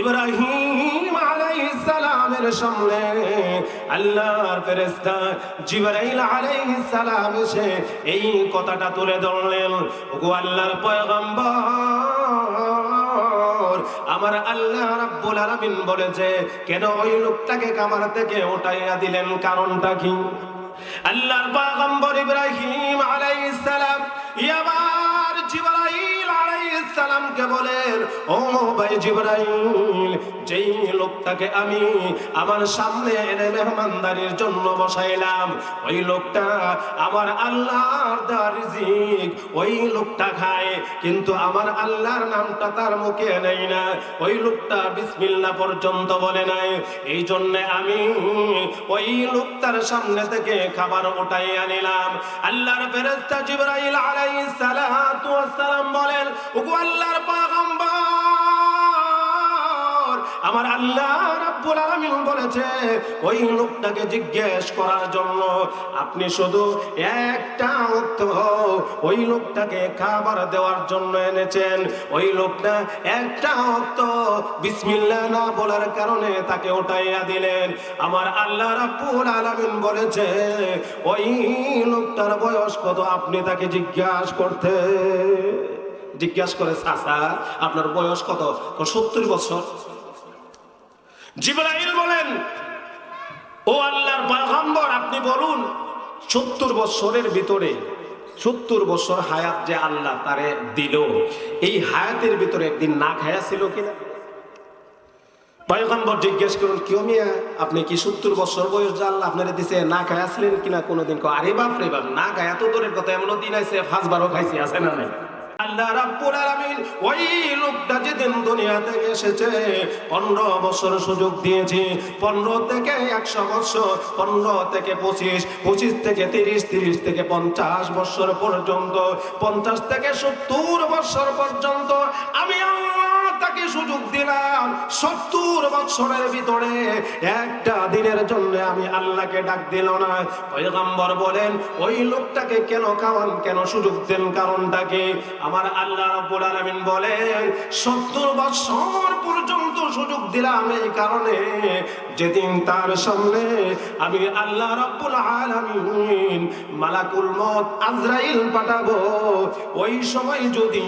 ইব্রাহিম আলাইহিস সালামের সামনে আল্লাহর ফেরেশতা জিবরাইল আলাইহিস সালাম এসে এই কথাটা তুলে ধরলেন। ওগো আল্লাহর পয়গম্বর, আমার আল্লাহ রাব্বুল আলামিন বলেছে, কেন ওই লোকটাকে কামার থেকে উঠাইয়া দিলেন? কারণটা কি? আল্লাহর পয়গম্বর ইব্রাহিম আলাইহিস সালাম আলাইহিস সালামকে বলেন, ও ভাই জিবরাইল, যেই লোকটাকে আমি আমার সামনে এনে মেহমানদারির জন্য বসাইলাম, ওই লোকটা আমার আল্লাহর দেওয়া রিজিক, ওই লোকটা খায়, কিন্তু আমার আল্লাহর নামটা তার মুখে নেই না। ওই লোকটা বিসমিল্লাহ পর্যন্ত বলে নাই। এই জন্য আমি ওই লোকটার সামনে থেকে খাবার ওটাই আনিলাম আল্লাহর ফেরেশতা জিবরাইল আলাইহিস সালাতু ওয়াস সালাম বলেন, ওগো আল্লাহর পয়গম্বর আমার আল্লাহ রাব্বুল আলামিন বলেছে, ওই লোকটাকে জিজ্ঞেস করার জন্য আপনি শুধু একটা অর্থ ওই লোকটাকে খাবার দেওয়ার জন্য এনেছেন। ওই লোকটা একটা অর্থ বিসমিল্লাহ না বলার কারণে তাকে উঠাইয়া দিলেন। আমার আল্লাহ রাব্বুল আলামিন বলেছে, ওই লোকটার বয়স কত? আপনি তাকে জিজ্ঞাসা করতে জিজ্ঞাসা করে, চাচা, আপনার বয়স কত? সত্তর বছর? জিবরাইল বলেন, ও আল্লাহর পয়গম্বর, আপনি বলুন, সত্তর বছরের ভিতরে, সত্তর বছর হায়াত যে আল্লাহ তারে দিল, এই হায়াতের ভিতরে একদিন না খায়া ছিল কিনা? পয়গম্বর জিজ্ঞেস করুন কেউ মিয়া, আপনি কি সত্তর বছর বয়স যে আল্লাহ আপনারে দিছে, না খায়াছিলেন কিনা? কোনোদিন আরে বাপ রে বাপ, না খায়া তো দূরের কথা, এমনও দিন আছে পাঁচবারও খাইছি, আছে না নাই? আল্লাহ রাব্বুল আলামিন ওই লোকটা যেদিন দুনিয়া থেকে এসেছে, পনেরো বছর সুযোগ দিয়েছে। পনেরো থেকে একশো বছর, পনেরো থেকে পঁচিশ পঁচিশ থেকে তিরিশ তিরিশ থেকে পঞ্চাশ বছর পর্যন্ত, পঞ্চাশ থেকে সত্তর বছর পর্যন্ত আমি তাকে সুযোগ সত্তর বছরের ভিতরে একটা দিনের জন্য আমি আল্লাহকে ডাক দিল না। পয়গম্বর বলেন, ওই লোকটাকে কেন খাওয়ান? কেন সুযোগ দেন? কারণটা কি? আমার আল্লাহ রাব্বুল আলামিন বলেন, সত্তর বছর পর্যন্ত সুযোগ দিলাম এই কারণে যেদিন তার সামনে আমি আল্লাহ রাব্বুল আলামিন মালাকুল মত আজরাইল পাঠাবো, ওই সময় যদি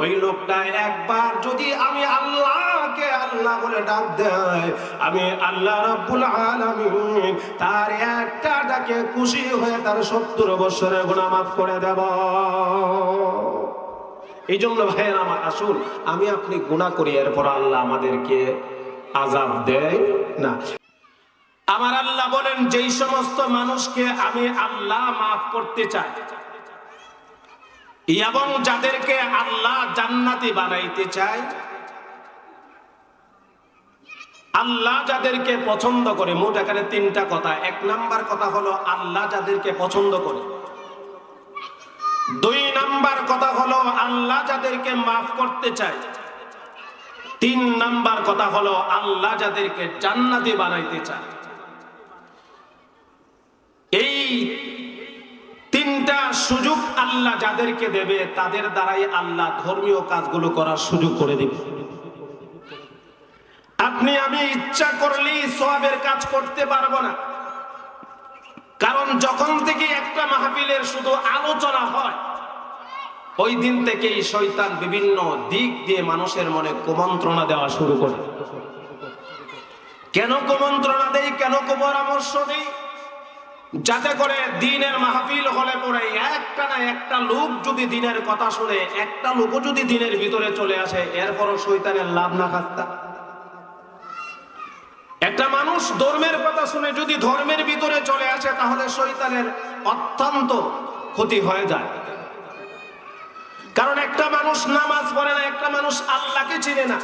ওই লোকটা একবার যদি আমি আল্লাহকে আল্লাহ বলে ডাক দেয়। আমি আল্লাহ রাব্বুল আলামিন তার একটা ডাকে খুশি হয়ে তার সত্তর বছরের গুনাহ মাফ করে দেব। এই জন্য ভাইয়ের আমার আসুন, আমি আপনি গুণা করি, এরপর আল্লাহ আমাদেরকে আজাব দেয় না। আমার আল্লাহ বলেন, যেই সমস্ত মানুষকে আমি আল্লাহ মাফ করতে চাই, এবং যাদেরকে আল্লাহ জান্নাতি বানাইতে চায় আল্লাহ যাদেরকে পছন্দ করে, মোট এখানে তিনটা কথা। এক নাম্বার কথা হলো, আল্লাহ যাদেরকে পছন্দ করে। দুই নাম্বার কথা হলো, আল্লাহ যাদেরকে মাফ করতে চায়। তিন নাম্বার কথা হলো, আল্লাহ যাদেরকে জান্নাতি বানাইতে চায়। এই তিনটা সুযোগ আল্লাহ যাদেরকে দেবে, তাদের দ্বারাই আল্লাহ ধর্মীয় কাজগুলো করার সুযোগ করে দেবে। আপনি আমি ইচ্ছা করলেই সোয়াবের কাজ করতে পারব না। কারণ যখন থেকে একটা মাহফিলের শুধু আলোচনা হয়, ওই দিন থেকেই শয়তান বিভিন্ন দিক দিয়ে মানুষের মনে কুমন্ত্রণা দেওয়া শুরু করে। কেন কুমন্ত্রণা দেই, কেন কুপরামর্শ দেই? যাতে করে দিনের মাহফিল হলে পরে একটা না একটা লোক যদি দিনের কথা শুনে, একটা লোকও যদি দিনের ভিতরে চলে আসে, এরপরও শৈতানের লাভ না খাস্তা। একটা মানুষ ধর্মের কথা শুনে যদি ধর্মের ভিতরে চলে আসে, তাহলে শৈতানের অত্যন্ত ক্ষতি হয়ে যায়। কারণ একটা মানুষ নামাজ পড়ে না, একটা মানুষ আল্লাহকে চিনে না।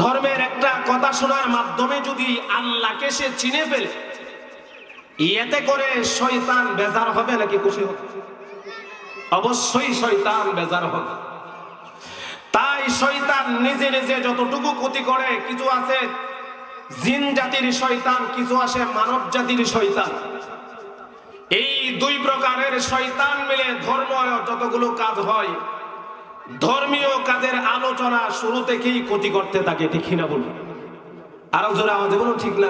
ধর্মের একটা কথা শোনার মাধ্যমে যদি আল্লাহকে সে চিনে ফেলে, ইয়েতে করে শয়তান বেজার হবে নাকি খুশি হবে? অবশ্যই শয়তান বেজার হবে। তাই শয়তান নিজে নিজে যতটুকু ক্ষতি করে, কিছু আছে জিন জাতির শয়তান, কিছু আসে মানব জাতির শয়তান। এই দুই প্রকারের শয়তান মিলে ধর্ম যতগুলো কাজ হয়, ধর্মীয় কাজের আলোচনা শুরু থেকেই ক্ষতি করতে থাকে, ঠিক না বলুন? আরও জোরে আমাদের বলুন, ঠিক না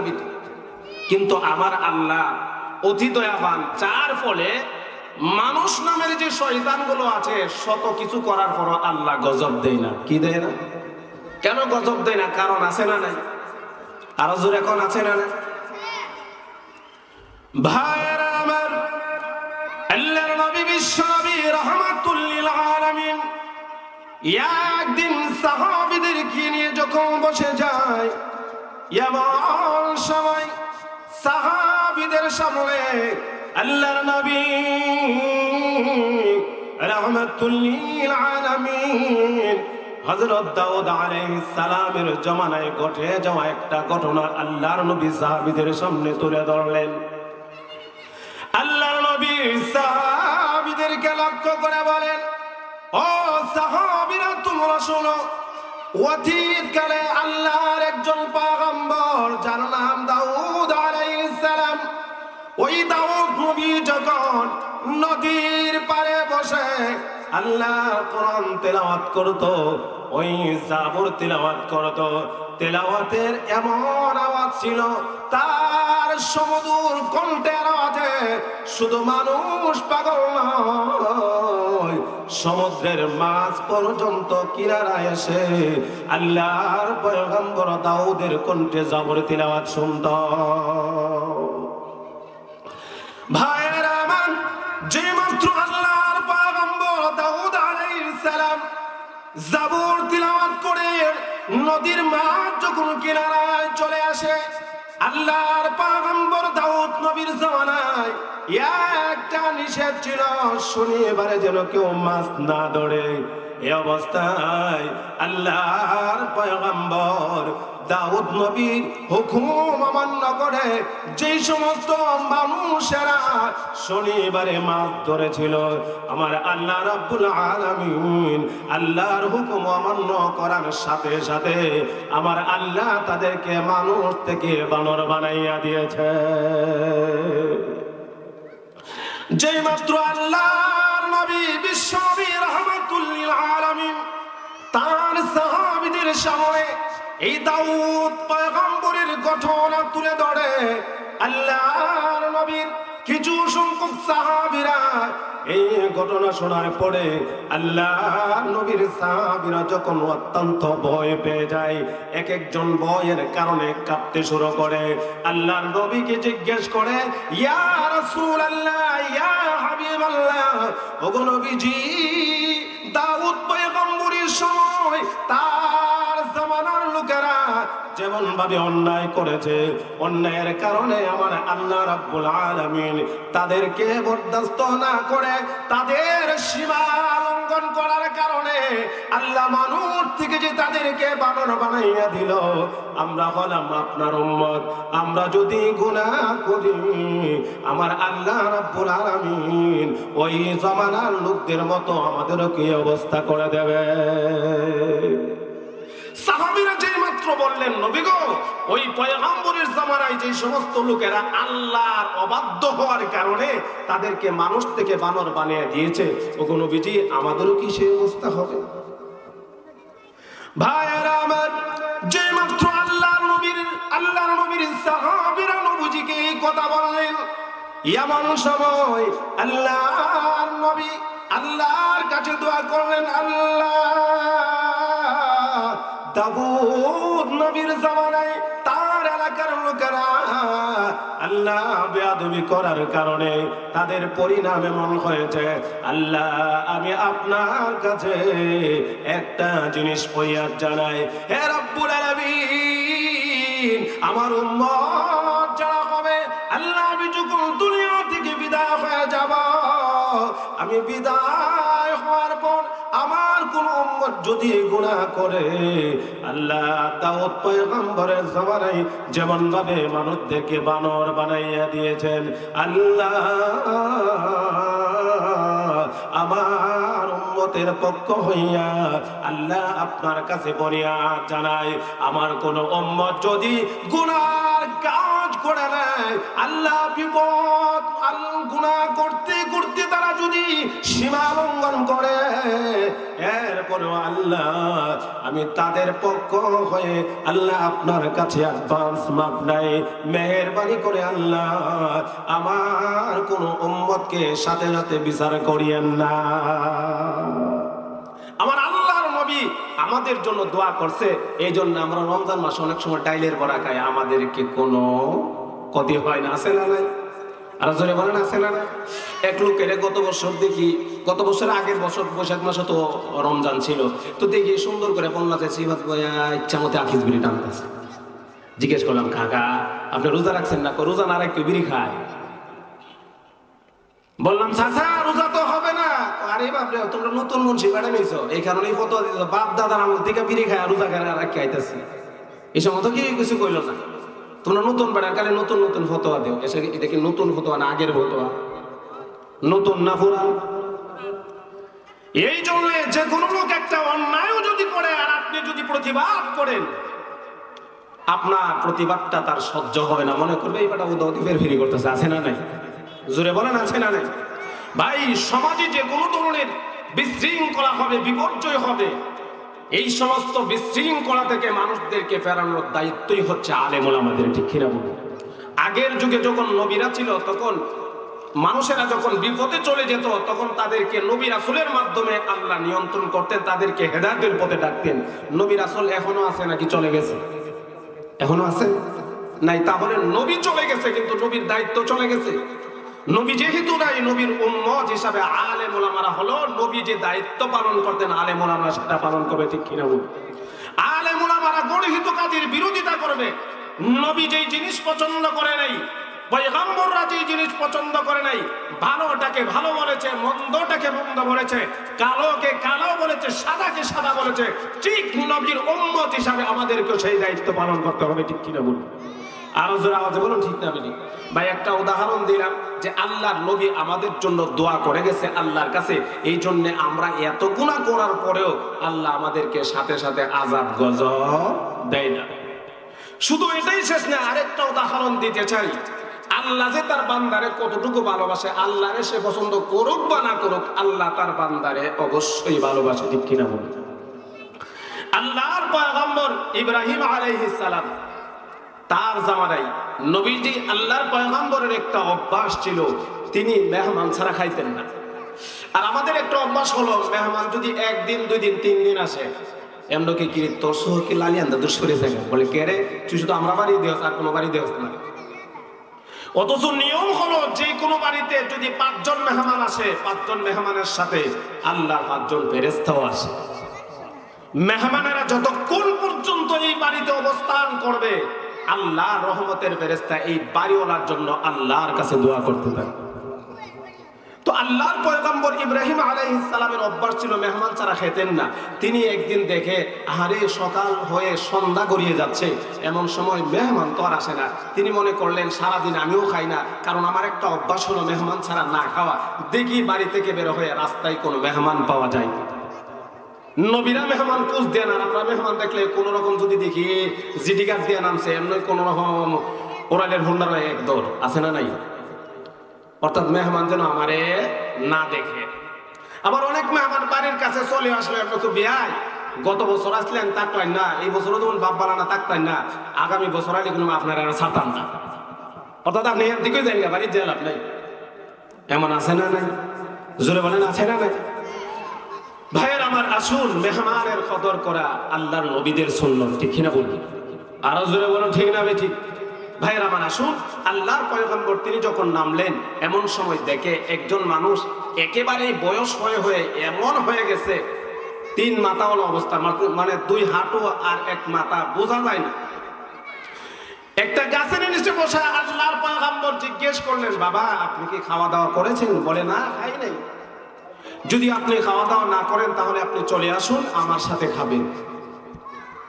কিন্তু আমার আল্লাহ অতি দয়াবান, যার ফলে মানুষ নামের যে শয়তানগুলো আছে, শত কিছু করার পর আল্লাহ গজব দেয় না। কি দেয় না? কেন গজব দেয় না? কারণ আছে না নাই? আরও এখন আছে না নাই ভাইয়েরা আমার, আল্লাহর নবী বিশ্ব নবী রহমাতুল লিল আলামিন, একদিন সাহাবীদেরকে নিয়ে যখন বসে যায়, এমন সময় সাহাবীদের সামনে আল্লাহর নবী রহমাতুল লিল আলামিন হযরত দাউদ আলাইহিস সালামের জমানায় ঘটে যাওয়া একটা ঘটনা আল্লাহর নবী সাহাবীদের সামনে তুলে ধরলেন। আল্লাহর নবী সাহাবীদেরকে লক্ষ্য করে বলেন, ও সাহাবীরা, তোমরা শোনো অতীত কালে আল্লাহর একজন পাগম্বর, যার নাম দাউদ আলাইহিস সালাম, ওই দাউদ নবী যখন নদীর পারে বসে আল্লাহর কোরআন তেলাওয়াত করত, ওই জাবর তেলাওয়াত করত। তেলাওয়াতের এমন আওয়াজ ছিল, তার সমদূর কণ্ঠের আওয়াজে শুধু মানুষ পাগল নয়, সমুদ্রের মাছ পর্যন্ত কিনারায় এসে আল্লাহর পয়গম্বর দাউদের কণ্ঠে জাবর তিলাওয়াত শুনত। ভাইয়েরা নদীর মাছ যখন কিনারায় চলে আসে, আল্লাহর পাগম্বর দাউদ নবীর জামানায়, একটা নিষেধ ছিল এবারে যেন কেউ মাছ না ধরে। এ অবস্থায় আল্লাহর পয়গম্বর দাউদ নবীর হুকুম অমান্য করে যে সমস্ত মানুষেরা শনিবারে মাছ ধরেছিল, আমার আল্লাহ রাব্বুল আলামিন আল্লাহর হুকুম অমান্য করার সাথে সাথে আমার আল্লাহ তাদেরকে মানুষ থেকে বানর বানাইয়া দিয়েছে। যেই মাত্র আল্লাহর নবী বিশ্বনবী রাহমাতুল লিল আলামিন তার সাহাবীদের সামনে এই দাউদ পয়গম্বরের ঘটনা তুলে ধরে। আল্লাহর নবীর কিছু সংখ্যক সাহাবীরা এই ঘটনা শোনার পরে আল্লাহর নবীর সাহাবীরা যখন অত্যন্ত ভয় পেয়ে যায়, এক একজন ভয়ের কারণে কাঁপতে শুরু করে। আল্লাহর নবীকে জিজ্ঞেস করে, ইয়া রাসূলুল্লাহ, ইয়া হাবিবাল্লাহ, ওগো নবীজি যেমন ভাবে অন্যায় করেছে, অন্যায়ের কারণে আমার আল্লাহ রাব্বুল আলামিন তাদেরকে বরদাস্ত না করে তাদের সীমা লঙ্ঘন করার কারণে আল্লাহ মানুষ থেকে যে তাদেরকে বানর বানাইয়া দিল, আমরা হলাম আপনার উম্মত। আমরা যদি গুনাহ করি, আমার আল্লাহ রাব্বুল আলামিন ওই জমানার লোকদের মতো আমাদেরও কি অবস্থা করে দেবে? সাহাবীরা যে মাত্র বললেন, নবী গো, ওই পয়গম্বরের জামানায় যে সমস্ত লোকেরা আল্লাহর অবাধ্য হওয়ার কারণে তাদেরকে মানুষ থেকে বানর বানিয়ে দিয়েছে, ওগো নবীজি, আমাদেরও কি সেই অবস্থা হবে? ভাইয়েরা আমার, যে মাত্র আল্লাহর নবীর আল্লাহর নবীর সাহাবীরা নবীজিকে এই কথা বললেন এমন সময় আল্লাহর নবী আল্লাহর কাছে দোয়া করলেন, আল্লাহ দাবুদ নবীর জামানায় তার এলাকার লোকেরা আল্লাহ বেয়াদবি করার কারণে তাদের পরিণাম এমন হয়েছে, আল্লাহ, আমি আপনার কাছে একটা জিনিস পইয়ার জানাই। হে রব্বুল আলামিন, আমার উম্মত যারা হবে, আল্লাহ, আমি যখন দুনিয়া থেকে বিদায় হয়ে যাব, আমি বিদায় যদি গুনাহ করে, আল্লাহ দাউদ পয়গম্বরের যেমন ভাবে মানুষদেরকে বানর বানাইয়া দিয়েছেন, আল্লাহ আমার উম্মতের পক্ষ হইয়া আল্লাহ আপনার কাছে বলিয়া জানায় আমার কোন উম্মত যদি গুণার কাজ করে নেয়। আল্লাহ বিপদ, আল গুনাহ করতে করতে তারা যদি সীমা লঙ্ঘন করে এরপর আল্লাহ, আমি তাদের পক্ষ হয়ে আল্লাহ আপনার কাছে অ্যাডভান্স মাপ নাই। মেহেরবানি করে আল্লাহ, আমার কোনো উম্মতকে সাথে সাথে বিচার করিয়েন না। আমাদের জন্য দোয়া করছে এই জন্য আমরা রমজান মাসে অনেক সময় ডাইলের বড়া খাই। আমাদেরকে কোনো ক্ষতি হয় না, আছে না নাই? আর জোরে বলেন, আছে না এক লোকের গত বছর দেখি, গত বছর আগের বছর, বৈশাখ মাসে তো রমজান ছিল। তো দেখি সুন্দর করে বন্যা বয়া ইচ্ছা মতো আখিস বিড়ি টানতেছে। জিজ্ঞেস করলাম, কাকা, আপনি রোজা রাখছেন না? রোজা না রাখতে বিড়ি খায়? বললাম, চাচা, রোজা তো হবে না। আরে বাপরে, তোমরা নতুন মুন্সি বেড়ে নিছো এই কারণে দিত বাপ দাদার আমল থেকে বিড়ি খায় রোজা খায় রাখি আইতেছি। এই সময় তো কি কিছু কইলো না। তোমরা নতুন বেড়ার কালে নতুন নতুন ফতোয়া দিও? এসে এটা কি নতুন ফতোয়া না আগের ফতোয়া? নতুন না পুরান? এই জন্য যে কোনো লোক একটা অন্যায়ও যদি করে, আর আপনি যদি প্রতিবাদ করেন, আপনার প্রতিবাদটা তার সহ্য হবে না। মনে করবে, এই বেটা উদয় ফের ফিরি করতেছে। আছে না নাই? জোরে বলেন, আছে না নাই? ভাই, সমাজে যে কোনো ধরনের বিশৃঙ্খলা হবে, বিপর্যয় হবে, এই সমস্ত বিশৃঙ্খলা থেকে মানুষদেরকে ফেরানোর দায়িত্বই হচ্ছে আলেমুল আমাদের ঠিক কিনা বলুন? আগের যুগে যখন নবীরা ছিল, তখন মানুষেরা যখন বিপদে চলে যেত, তখন তাদেরকে নবী রাসুলের মাধ্যমে আল্লাহ নিয়ন্ত্রণ করতেন, তাদেরকে হেদায়তের পথে ডাকতেন। নবী রাসুল এখনও আছে নাকি চলে গেছে? এখনও আছে? নাই, তাহলে নবী চলে গেছে, কিন্তু নবীর দায়িত্ব চলে গেছে। নবী যেহেতু নাই, নবীর উম্মত হিসাবে আলে মোলামারা হলো, নবী যে দায়িত্ব পালন করতেন আলে মোলামারা সেটা পালন করবে, ঠিক কিনা বলুন? আলে মোলামারা গণহিত কাজের বিরোধিতা করবে। নবী যেই জিনিস পছন্দ করে নাই, পয়গম্বররা যেই জিনিস পছন্দ করে নাই, ভালোটাকে ভালো বলেছে, মন্দটাকে মন্দ বলেছে, কালোকে কালো বলেছে, সাদাকে সাদা বলেছে, ঠিক নবীর উম্মত হিসাবে আমাদেরকেও সেই দায়িত্ব পালন করতে হবে, ঠিক কিনা বলুন? আরও জোরে আওয়াজে বলুন, ঠিক না বেটি ভাই, একটা উদাহরণ দিলাম যে আল্লাহর নবী আমাদের জন্য দোয়া করে গেছে আল্লাহর কাছে। এই জন্য আমরা এত গুণা করার পরেও আল্লাহ আমাদেরকে সাথে সাথে আজাদ গজ দেয় না। শুধু এটাই শেষ না, আরেকটা উদাহরণ দিতে চাই। আল্লাহ যে তার বান্দারে কতটুকু ভালোবাসে, আল্লাহরে সে পছন্দ করুক বা না করুক, আল্লাহ তার বান্দারে অবশ্যই ভালোবাসে, ঠিক কিনা বলুন? আল্লাহর পয়গম্বর ইব্রাহিম আলাইহিস সালাম তার জামানাই নবীজি আল্লাহর পয়গম্বরের একটা অভ্যাস ছিল, তিনি মেহমান ছাড়া খাইতেন না। আর আমাদের একটা অভ্যাস হলো, মেহমান যদি একদিন দুই দিন তিন দিন আসে এমনকি কি তোর সহ কি লালি আন্দা দুষ্করে থাকে বলে, কে রে, তুই শুধু আমরা বাড়ি দেওয়া আর কোনো বাড়ি দেওয়া না। অথচ নিয়ম হলো, যে কোনো বাড়িতে যদি পাঁচজন মেহমান আসে, পাঁচজন মেহমানের সাথে আল্লাহ পাঁচজন ফেরেস্তাও আসে। মেহমানেরা যতক্ষণ পর্যন্ত এই বাড়িতে অবস্থান করবে আল্লাহ রহমতের ফেরেস্তা এই বাড়িওয়ালার জন্য আল্লাহর কাছে দোয়া করতে থাকে। তো আল্লাহর পয়গম্বর ইব্রাহিম আলাইহিস অভ্যাস ছিল, মেহমান ছাড়া খেতেন না। তিনি একদিন দেখে, আহারে, সকাল হয়ে সন্ধ্যা গড়িয়ে যাচ্ছে। এমন সময় মেহমান তো আর আসে না। তিনি মনে করলেন, সারাদিন আমিও খাই না। কারণ আমার একটা অভ্যাস হলো, মেহমান ছাড়া না খাওয়া। দেখি বাড়ি থেকে বের হয়ে রাস্তায় কোনো মেহমান পাওয়া যায়। নবীরা মেহমান কুচ দেন আর আমরা মেহমান দেখলে কোন রকম যদি দেখি, জিডি কার্ড দিয়ে নামছে, এমনি কোন রকম ওরালের হুন্ডার এক দৌড় আছে না নাই? অর্থাৎ মেহমান যেন আমারে না দেখে। আবার অনেক মেহমান বাড়ির কাছে চলে আসলে আপনি তো বিয়াই। গত বছর আসলেন তাকলেন না, এই বছরও যখন বাপ বানানা তাকতেন না, আগামী বছর আগে কোনো আপনার ছাড়তাম না। অর্থাৎ আপনি এর দিকে যাই না বাড়ির জেল আপনি এমন আছে না নাই? জোরে বলেন, আছে না নাই? ভাইয়ের আমার আসুন মেহমানের কদর করা আল্লাহর নবীদের সুন্নত, ঠিক কিনা বলুন? আরও জোরে বলুন, ঠিক না বে ঠিক ভাইয়ের আমার আসুন, আল্লাহর পয়গম্বর তিনি যখন নামলেন, এমন সময় দেখে একজন মানুষ একেবারে বয়স হয়ে হয়ে এমন হয়ে গেছে, তিন মাথাওয়ালা অবস্থা মানে দুই হাঁটু আর এক মাথা, বোঝা যায় না। একটা গাছের নিচে বসে আল্লাহর পয়গম্বর জিজ্ঞেস করলেন, বাবা, আপনি কি খাওয়া দাওয়া করেছেন? বলে, না, খাই নাই। যদি আপনি খাওয়া দাওয়া না করেন, তাহলে আপনি চলে আসুন, আমার সাথে খাবেন।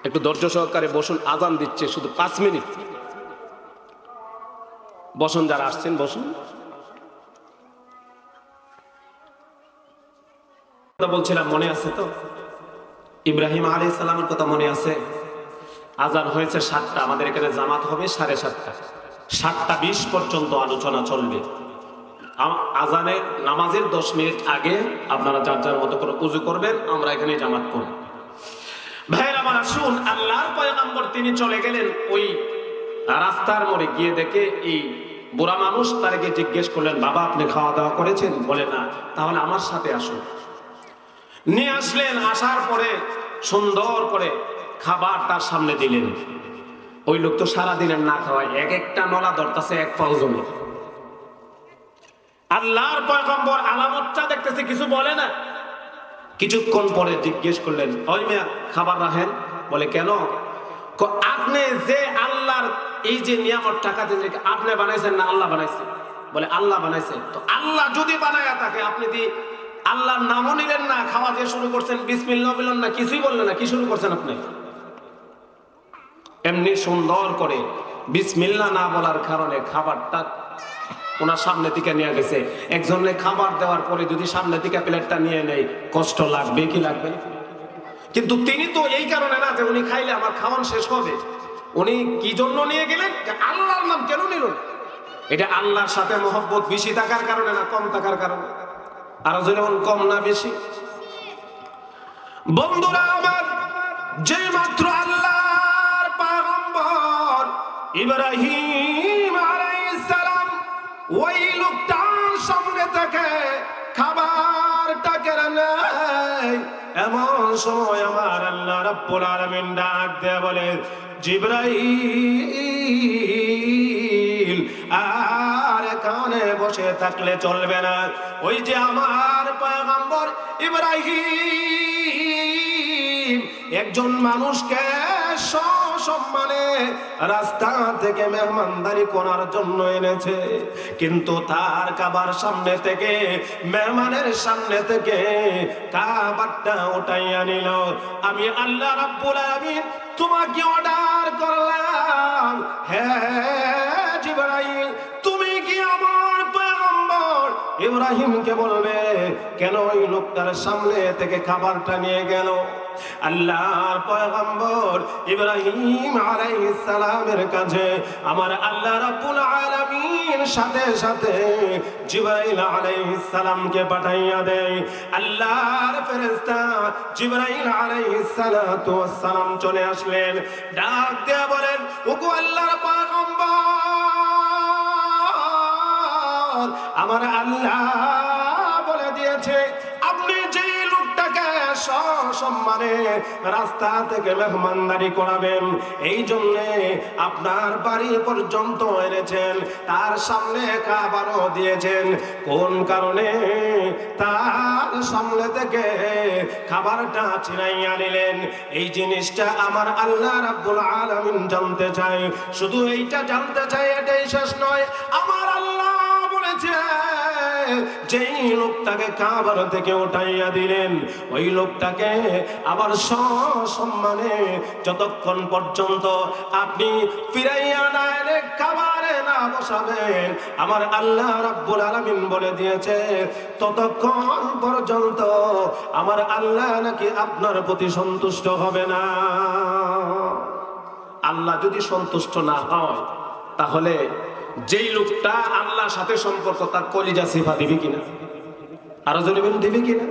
একটু ধৈর্য সহকারে বসুন, আজান দিচ্ছে শুধু পাঁচ মিনিট। বসুন, যারা আসছেন, বসুন। বলছিলাম, মনে আছে তো? ইব্রাহিম আলী সালামের কথা মনে আছে? আজান হয়েছে সাতটা, আমাদের এখানে জামাত হবে সাড়ে সাতটা। সাতটা বিশ পর্যন্ত আলোচনা চলবে। আজানের নামাজের দশ মিনিট আগে আপনারা যার যার মতো করে উজু করবেন, আমরা এখানে জামাত করব ভাইয়ের, আমার আসুন, আল্লাহর পয়গাম্বর তিনি চলে গেলেন ওই রাস্তার মোড়ে। গিয়ে দেখে এই বুড়া মানুষ তাকে জিজ্ঞেস করলেন, বাবা, আপনি খাওয়া দাওয়া করেছেন? বলে, না, তাহলে আমার সাথে আসুন। নিয়ে আসলেন, আসার পরে সুন্দর করে খাবার তার সামনে দিলেন। ওই লোক তো সারাদিনের না খাওয়ায়, এক একটা নলা ধরতেছে এক পাও জমি। আল্লাহর পয়গম্বর আলামতটা দেখতেছে, কিছু বলে না। কিছুক্ষণ পরে জিজ্ঞেস করলেন, ওই মিয়া, খাবার রাখেন? বলে, কেন? আপনি যে আল্লাহর, এই যে নিয়ামত টাকা দিন আপনি বানাইছেন না আল্লাহ বানাইছেন বলে, আল্লাহ বানাইছেন তো আল্লাহ যদি বানায় থাকে, আপনি দি আল্লাহর নামও নিলেন না, খাওয়া দিয়ে শুরু করছেন, বিসমিল্লাহ বললেন না, কিছুই বললেন না, কি শুরু করছেন আপনি? এমনি সুন্দর করে বিসমিল্লা না বলার কারণে খাবারটা ওনার সামনে দিকে নিয়ে গেছে। একজনে খাবার দেওয়ার পরে যদি সামনে দিকে প্লেটটা নিয়ে নেই কষ্ট লাগবে, কি লাগবে? কিন্তু তিনি তো এই কারণে না যে উনি খাইলে আমার খাওয়ান শেষ হবে। উনি কি জন্য নিয়ে গেলেন? আল্লাহর নাম কেন নিল এটা আল্লাহর সাথে মহব্বত বেশি থাকার কারণে না কম থাকার কারণে? আরও যেমন কম না বেশি? বন্ধুরা আমার, যে মাত্র আল্লাহর পাগম্বর ইব্রাহিম ওই লোকটার সামনে থেকে খাবারটা কেড়ে নেয় এমন সময় আমার আল্লাহ রাব্বুল আলামিন ডাক দেয়া বলে, জিব্রাইল, আর এখানে বসে থাকলে চলবে না। ওই যে আমার পয়গম্বর ইব্রাহিম, একজন মানুষকে সসম্মানে রাস্তা থেকে মেহমানদারি করার জন্য এনেছে। কিন্তু তার কাবার সামনে থেকে, মেহমানের সামনে থেকে কাবারটা উঠাইয়া নিল। আমি আল্লাহ রাব্বুল আলামিন তোমাকে অর্ডার করলাম। হ্যাঁ জিবরাইল ইব্রাহিমকে বলবে, কেন ওই লোকটার সামনে থেকে খাবারটা নিয়ে গেল? আল্লাহর পয়গম্বর ইব্রাহিম আলাইহিস সালামের কাছে, আমার আল্লাহ রাব্বুল আলামিন সাথে সাথে জিবরাইল আলাইহিস সালামকে পাঠাইয়া দেয় আল্লাহর ফেরেশতা জিবরাইল আলাইহিস সালাতু ওয়াস সালাম চলে আসলেন। ডাক দিয়ে বলেন, ওগো আল্লাহর পয়গম্বর আমার আল্লাহ বলে দিয়েছে, আপনি যে লোকটাকে সসম্মানে রাস্তা থেকে মেহমানদারি করাবেন, এই জন্যে আপনার বাড়ি পর্যন্ত এনেছেন, তার সামনে খাবারও দিয়েছেন। কোন কারণে? তার সামনে থেকে খাবারটা ছিনাইয়া নিলেন। এই জিনিসটা আমার আল্লাহ রাব্বুল আলামিন জানতে চাই শুধু এইটা জানতে চাই এটাই শেষ নয়। আমার যেই লোকটাকে কাবার থেকে উঠাইয়া দিলেন, ওই লোকটাকে আবার সসম্মানে যতক্ষণ পর্যন্ত আপনি ফিরাইয়া না এনে খাবারে না বসাবেন, আমার আল্লাহ রাব্বুল আলামিন বলে দিয়েছে, ততক্ষণ পর্যন্ত আমার আল্লাহ নাকি আপনার প্রতি সন্তুষ্ট হবে না। আল্লাহ যদি সন্তুষ্ট না হয়, তাহলে যেই লোকটা আল্লাহর সাথে সম্পর্ক, তার কলিজা সিফা দিবে কিনা? আরও জনবেন দিবে কিনা?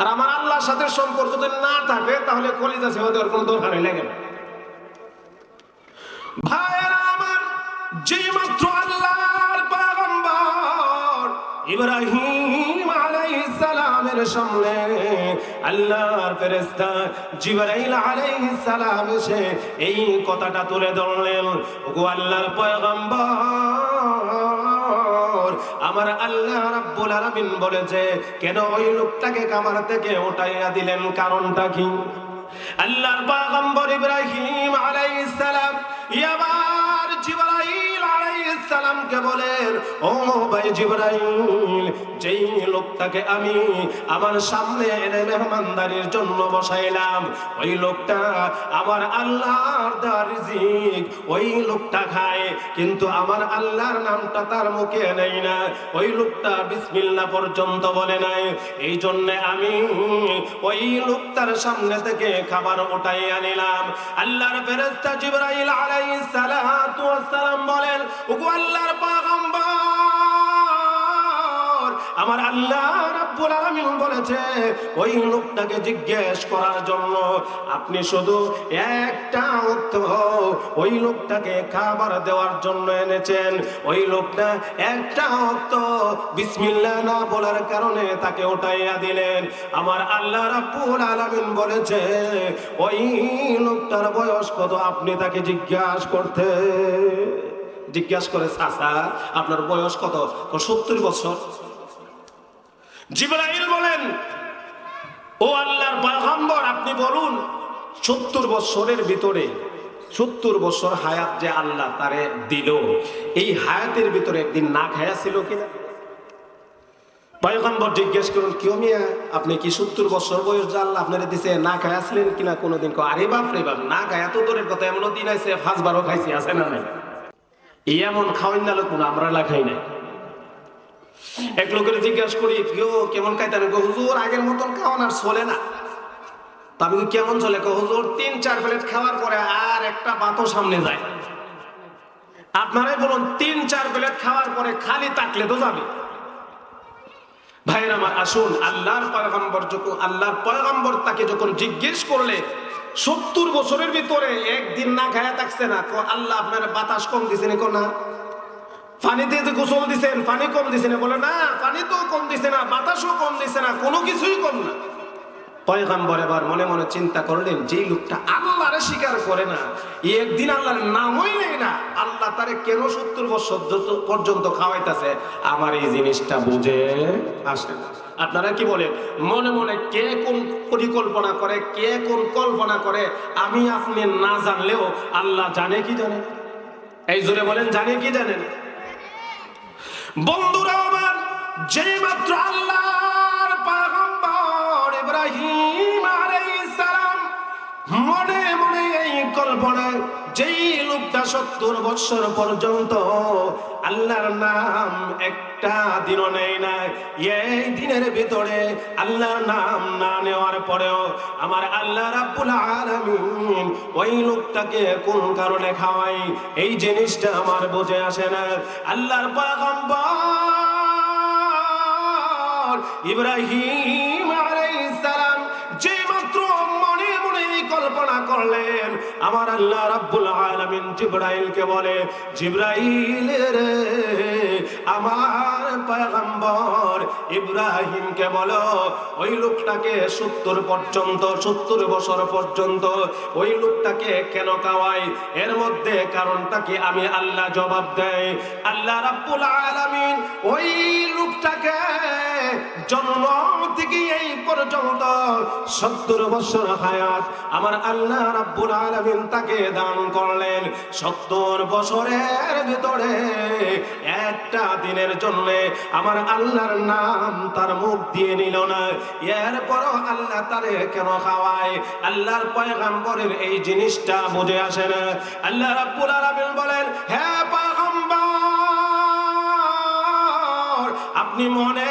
আর আমার আল্লাহর সাথে সম্পর্ক যদি না থাকে, তাহলে কলিজা সিফা দেওয়ার কোনো দরকার লাগে না ভাইয়েরা আমার যেই মাত্র আল্লাহর পয়গম্বর ইব্রাহিম সালামের সামনে আল্লাহর ফেরেশতা জিবরাইল আলাইহিস সালাম এসে এই কথাটা তুলে ধরলেন। ওগো আল্লাহর পয়গম্বর, আমার আল্লাহ রাব্বুল আলামিন বলেছে, কেন ওই লোকটাকে কামার থেকে উঠাইয়া দিলেন? কারণটা কি? আল্লাহর পয়গম্বর ইব্রাহিম আলাইহিস সালাম, ইয়াবার জিবরাইল সালামকে বলেন, ও ভাই জিবরাইল, যেই লোকটাকে আমি আমার সামনে এনে মেহমানদারির জন্য বসাইলাম, ওই লোকটা আমার আল্লাহর দেওয়া রিজিক, ওই লোকটা খায়, কিন্তু আমার আল্লাহর নামটা তার মুখে নেই না। ওই লোকটা বিসমিল্লাহ পর্যন্ত বলে নাই। এই জন্য আমি ওই লোকটার সামনে থেকে খাবার উঠাই আনিলাম আল্লাহর ফেরেশতা জিবরাইল আলাইহিস সালাতু ওয়াস সালাম বলেন, ওগো আল্লাহর পয়গম্বর আমার আল্লাহ রাব্বুল আলামিন বলেছে, ওই লোকটাকে জিজ্ঞেস করার জন্য আপনি শুধু একটা অর্থ ওই লোকটাকে খাবার দেওয়ার জন্য এনেছেন। ওই লোকটা একটা অর্থ বিসমিল্লাহ না বলার কারণে তাকে উঠাইয়া দিলেন। আমার আল্লাহ রাব্বুল আলামিন বলেছে, ওই লোকটার বয়স কত? আপনি তাকে জিজ্ঞাসা করতে জিজ্ঞাসা করে, চাচা, আপনার বয়স কত? সত্তর বছর? জিবরাইল বলেন, ও আল্লাহর পয়গম্বর, আপনি বলুন, সত্তর বছরের ভিতরে, সত্তর বছর হায়াত যে আল্লাহ তারে দিল, এই হায়াতের ভিতরে একদিন না খায়া ছিল কিনা? পয়গম্বর জিজ্ঞেস করুন কেউ মিয়া, আপনি কি সত্তর বছর বয়স যে আল্লাহ আপনারে দিছে, না খায় আসলেন কিনা? কোনোদিন আরে বাপ রে বাপ, না খায় তো দূরের কথা, এমনও দিন আছে পাঁচবারও খাইছি, আছে না নাই? এমন খাওয়াই না লোক আমরা লাখাই নাই। এক লোকের জিজ্ঞাসা করি কেউ কেমন খাইতেন হুজুর, আগের মতন খাওয়ান আর চলে না। তা কেমন চলে? হুজুর, তিন, চার প্লেট খাওয়ার পরে আর একটা বাতও সামনে যায়। আপনারাই বলুন, তিন, চার প্লেট খাওয়ার পরে খালি তাকলে তো যাবে। ভাইয়ের আমার আসুন, আল্লাহর পয়গম্বর যখন, আল্লাহর পয়গম্বর তাকে যখন জিজ্ঞেস করলে সত্তর বছরের ভিতরে একদিন না খায়া থাকছে না। তো আল্লাহ আপনার বাতাস কম দিছে কো না পানিতে যে গোসল দিছেন পানি কম দিছে না। বলে, না পানি তো কম দিছে না, বাতাসও কম দিছে না, কোনো কিছুই কম না। পয়গাম্বর এবার মনে মনে চিন্তা করলেন, যেই লোকটা আল্লাহরে স্বীকার করে না একদিন আল্লাহর নামই নেই না, আল্লাহ তারে কেন সত্তর বছর পর্যন্ত খাওয়াইতেছে, আমার এই জিনিসটা বুঝে আসে আপনারা কি বলেন? মনে মনে কে কোন পরিকল্পনা করে, কে কোন কল্পনা করে, আমি আপনি না জানলেও আল্লাহ জানে কি জানে? এই জোরে বলেন, জানে কি জানেন বন্ধুরা আমার যেই মাত্র পাগম্বর ইব্রাহিম মনে মনে এই যেই লোকটা সত্তর বৎসর পর্যন্ত আল্লাহর নাম একটা নেই না এই দিনের ভিতরে আল্লাহর নাম না নেওয়ার পরেও আমার আল্লাহ রাব্বুল আলামিন ওই লোকটাকে কোন কারণে খাওয়াই? এই জিনিসটা আমার বুঝে আসে না। আল্লাহর পয়গম্বর ইব্রাহিম কল্পনা আমার আল্লাহ রাব্বুল আলামিন জিব্রাইলকে বলে, জিব্রাইল রে, আমার পয়গম্বর ইব্রাহিমকে বলো, ওই লোকটাকে সত্তর পর্যন্ত, সত্তর বছর পর্যন্ত ওই লোকটাকে কেন খাওয়াই? এর মধ্যে কারণটা কি আমি আল্লাহ জবাব দেয় আল্লাহ রাব্বুল আলামিন ওই লোকটাকে জন্ম থেকে এই পর্যন্ত সত্তর বছর হায়াত, আমার আল্লাহ রাব্বুল তাকে দান করলেন। সত্তর বছরের ভিতরে একটা দিনের জন্য আমার আল্লাহর নাম তার মুখ দিয়ে নিল না। এরপরও আল্লাহ তারে কেন খাওয়ায়? আল্লাহর পয়গাম্বরের এই জিনিসটা বুঝে আসে না। আল্লাহ রাব্বুল বলেন হ্যাঁ পয়গম্বর, আপনি মনে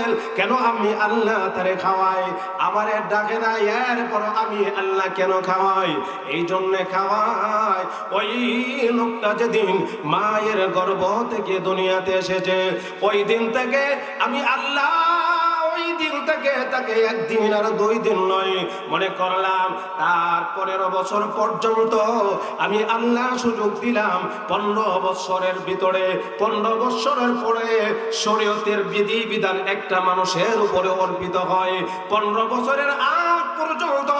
করলেন কেন আমি আল্লাহ তারে খাওয়াই? আমার ডাকে না, এরপর আমি আল্লাহ কেন খাওয়াই? এই জন্য খাওয়াই। ওই লোকটা যেদিন মায়ের গর্ভ থেকে দুনিয়াতে এসেছে, ওই দিন থেকে আমি আল্লাহ থেকে তাকে একদিন আর দুই দিন নয়। মনে করলাম, তার পনেরো বছর পর্যন্ত আমি আল্লাহ সুযোগ দিলাম। পনেরো বছরের ভিতরে, পনেরো বছরের পরে শরীয়তের বিধি বিধান একটা মানুষের উপরে অর্পিত হয়। পনেরো বছরের আগ পর্যন্ত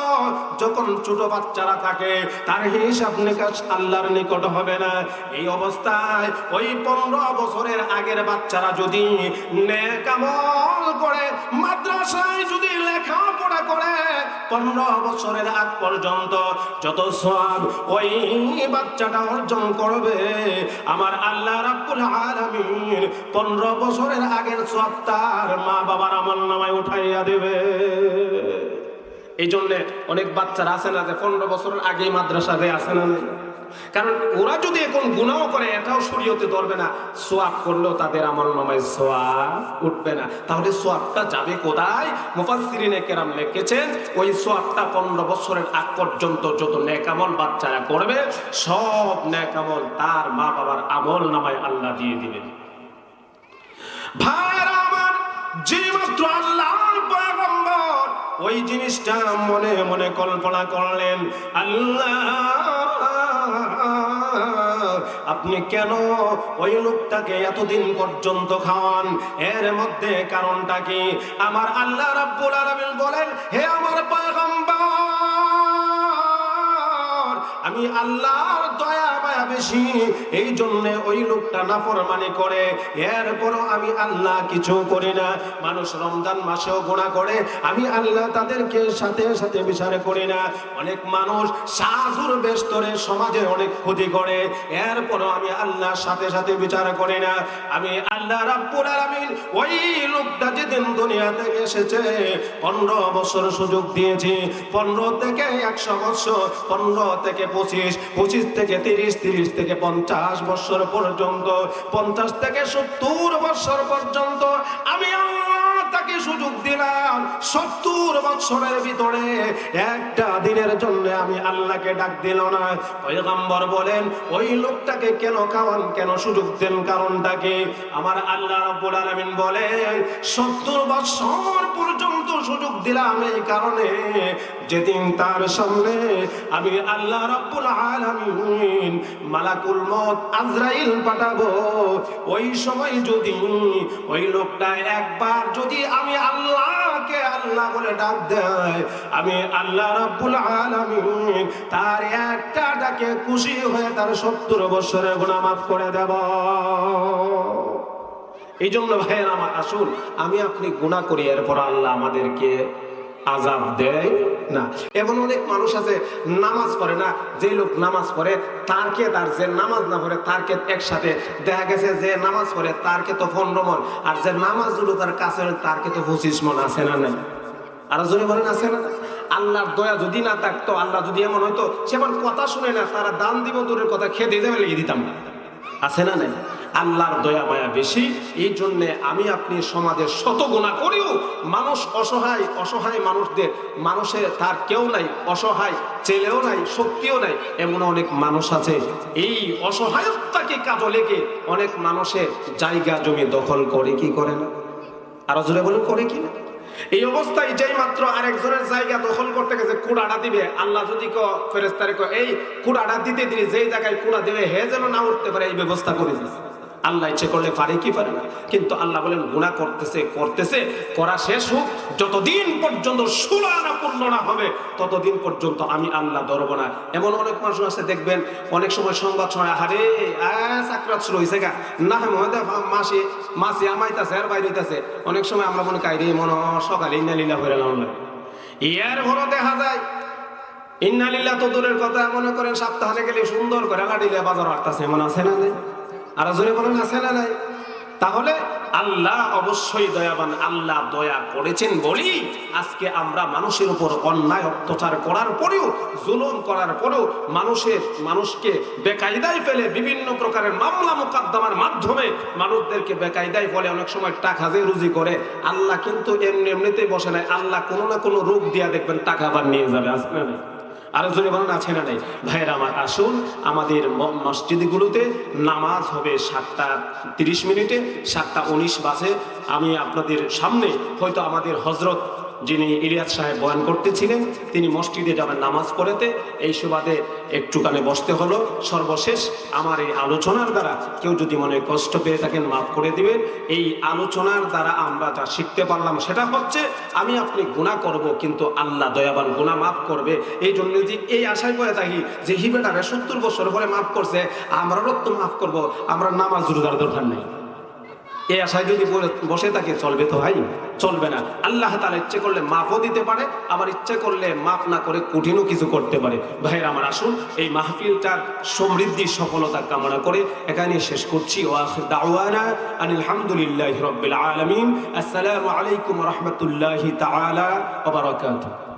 যখন ছোট বাচ্চারা থাকে, তার হিসাব নিকাশ আল্লাহর নিকট হবে না। এই অবস্থায় ওই পনেরো বছরের আগের বাচ্চারা যদি নেকামল করে, মাদ্রাসায় যদি লেখাপড়া করে, পনেরো বছরের আগ পর্যন্ত যত সব ওই বাচ্চাটা অর্জন করবে। আমার আল্লাহ রাব্বুল আলামিন পনেরো বছরের আগের সব তার মা বাবার আমল নামায় উঠাইয়া দেবে। এই জন্যে অনেক বাচ্চারা আছে না যে পনেরো বছরের আগেই মাদ্রাসাতে আসে না কারণ ওরা যদি এখন গুণাও করে, এটাও শরীয়তে ধরবে না। সোয়াব করলেও তাদের আমল নামায় সোয়াব উঠবে না। তাহলে সোয়াবটা যাবে কোথায়? মুফাসসিরিনে কেরাম লিখেছেন, ওই সোয়াবটা পনেরো বছরের আগ পর্যন্ত যত নেকামল বাচ্চারা করবে, সব নেকামল তার মা বাবার আমল নামায় আল্লাহ দিয়ে দিবেন। ভাইরা আমার যে মাত্র পয়গম্বর ওই জিনিসটা মনে মনে কল্পনা করলেন, আল্লাহ, আপনি কেন ওই লোকটাকে এতদিন পর্যন্ত খাওয়ান? এর মধ্যে কারণটা কি? আমার আল্লাহ রাব্বুল আলামিন বলেন, হে আমার পয়গম্বর, আমি আল্লাহর দয়া বেশি। এই জন্য ওই লোকটা নাফরমানি করে। এরপরও আমি আল্লাহ কিছু করি না। মানুষ রমজান মাসেও করে। আমি আল্লাহ তাদেরকে সাথে সাথে বিচার করি না। অনেক মানুষ বেস্তরে অনেক ক্ষতি করে। এরপরও আমি আল্লাহর সাথে সাথে বিচার করি না। আমি আল্লাহ রাব্বুল আলামিন ওই লোকটা যেদিন দুনিয়া থেকে এসেছে, পনেরো বছর সুযোগ দিয়েছি। পনেরো থেকে একশো বছর, পনেরো থেকে পঁচিশ পঁচিশ থেকে তিরিশ তিরিশ থেকে পঞ্চাশ বছর পর্যন্ত, পঞ্চাশ থেকে সত্তর বছর পর্যন্ত আমি আল্লাহ তাকে সুযোগ দিলাম। সত্তর বছরের ভিতরে একটা দিনের জন্য আমি আল্লাহকে ডাক দিল না। পয়গম্বর বলেন, ওই লোকটাকে কেন খাওয়ান? কেন সুযোগ দেন? কারণটাকে আমার আল্লাহ রাব্বুল আলামিন বলেন, সত্তর বছর পর্যন্ত সুযোগ দিলাম এই কারণে যেদিন তার সামনে আমি আল্লাহ রব্বুল আলামিন মালাকুল মত আজরাইল পাঠাবো, ওই সময় যদি ওই লোকটা একবার যদি আমি আল্লাহকে আল্লাহ বলে ডাক দেয়। আমি আল্লাহ রাব্বুল আলামিন তার একটা ডাকে খুশি হয়ে তার সত্তর বছরের গুনাহ মাফ করে দেব। এই জন্য ভাইয়ের আমার আসুন, আমি আপনি গুণা করি, এরপর আল্লাহ আমাদেরকে আজাব দেয় না। এমন অনেক মানুষ আছে, নামাজ পড়ে না যে লোক নামাজ পড়ে তারকে তার যে নামাজ না পড়ে তারকে একসাথে দেখা গেছে যে নামাজ পড়ে তারকে তো পনেরো মন আর যে নামাজ দুটো তার কাছে তারকে তো পঁচিশ মন আছে না নাই? আর জোরে বলেন, আছে না আল্লাহর দয়া যদি না থাকতো, আল্লাহ যদি এমন হয়তো সে কথা শুনে না, তারা দান দিব দূরের কথা, খেয়ে দিয়ে যাবে, লেগে দিতাম। আছে না নাই? আল্লাহর দয়া মায়া বেশি। এই জন্যে আমি আপনি সমাজের শত গুণা করিও। মানুষ অসহায় অসহায় মানুষদের মানুষের তার কেউ নাই, অসহায় ছেলেও নাই শক্তিও নাই, এমন অনেক মানুষ আছে। এই অসহায়তাকে কাজে লেগে অনেক মানুষের জায়গা, জমি দখল করে কি করে না? আরও জোরে বলে করে কি না? এই অবস্থায় যেই মাত্র আরেকজনের জায়গা দখল করতে গেছে কুড়াটা দিবে। আল্লাহ যদি ক ফেরেস্তারে ক এই কুড়াটা দিতে দিলে যেই জায়গায় কুড়া দিবে, হে যেন না উঠতে পারে, এই ব্যবস্থা করে দিচ্ছে আল্লাহ ইচ্ছে করলে পারে কি পারে না। কিন্তু আল্লাহ বলেন গুণা করতেছে করতেছে, করা শেষ হোক, যতদিন পর্যন্ত সুরা না পূর্ণ না হবে, ততদিন পর্যন্ত আমি আল্লাহ ধরবো না। এমন অনেক মানুষ আছে, দেখবেন, অনেক সময় সংবাদ সময় হারে চাকরাত শুরু হয়েছে গা। না মাসি মাসি আমাইতাছে, আর বাইরে হইতাছে। অনেক সময় আমরা মনে কাইরে মনে সকালে ইন্না লীলা করে ইয়ার ঘরও দেখা যায় ইন্নালিল্লা তো দূরের কথা, মনে করেন সপ্তাহে গেলে সুন্দর করে গাড়িলে বাজার আটতাছে এমন আছে না আর জোরে বলেন, আছে না নাই? তাহলে আল্লাহ অবশ্যই দয়াবান, আল্লাহ দয়া করেছেন বলি আজকে আমরা মানুষের উপর অন্যায় অত্যাচার করার পরেও, জুলুম করার পরেও মানুষের, মানুষকে বেকায়দায় ফেলে বিভিন্ন প্রকারের মামলা মোকদ্দমার মাধ্যমে মানুষদেরকে বেকায়দায় ফলে, অনেক সময় টাকা যে রুজি করে, আল্লাহ কিন্তু এমনি এমনিতেই বসে নাই, আল্লাহ কোনো না কোনো রূপ দিয়া দেখবেন, টাকা আবার নিয়ে যাবে আসবে না আরও জোরে বলেন, আছে না নাই? ভাইয়ের, আমার আসুন, আমাদের মসজিদগুলোতে নামাজ হবে সাতটা তিরিশ মিনিটে, সাতটা উনিশ বাজে। আমি আপনাদের সামনে হয়তো আমাদের হজরত যিনি ইলিয়াস সাহেব বয়ান করতেছিলেন, তিনি মসজিদে যাবেন, নামাজ পড়েতে। এই সুবাদে একটুখানে বসতে হলো। সর্বশেষ আমার এই আলোচনার দ্বারা কেউ যদি মনে কষ্ট পেয়ে থাকেন, মাফ করে দিবেন। এই আলোচনার দ্বারা আমরা যা শিখতে পারলাম, সেটা হচ্ছে আমি আপনি গুণা করব, কিন্তু আল্লাহ দয়াবান গুণা মাফ করবে। এই জন্য যে এই আশায় করে থাকি যে হিবেটারে সত্তর বছর পরে মাফ করছে আমরাও তো মাফ করব, আমরা নামাজ রোজার দরকার নেই। এই আশায় যদি বসে থাকে, চলবে তো ভাই? চলবে না। আল্লাহ তালা ইচ্ছে করলে মাফও দিতে পারে, আবার ইচ্ছে করলে মাফ না করে কঠিনও কিছু করতে পারে। ভাইয়ের আমার আসুন, এই মাহফিলটার সমৃদ্ধি, সফলতা কামনা করে এখানে শেষ করছি। দাওয়ানা আনিল হামদুলিল্লাহি রাব্বিল আলামিন। আসসালামু আলাইকুম রহমতুল্লাহি বারাকাতুহু।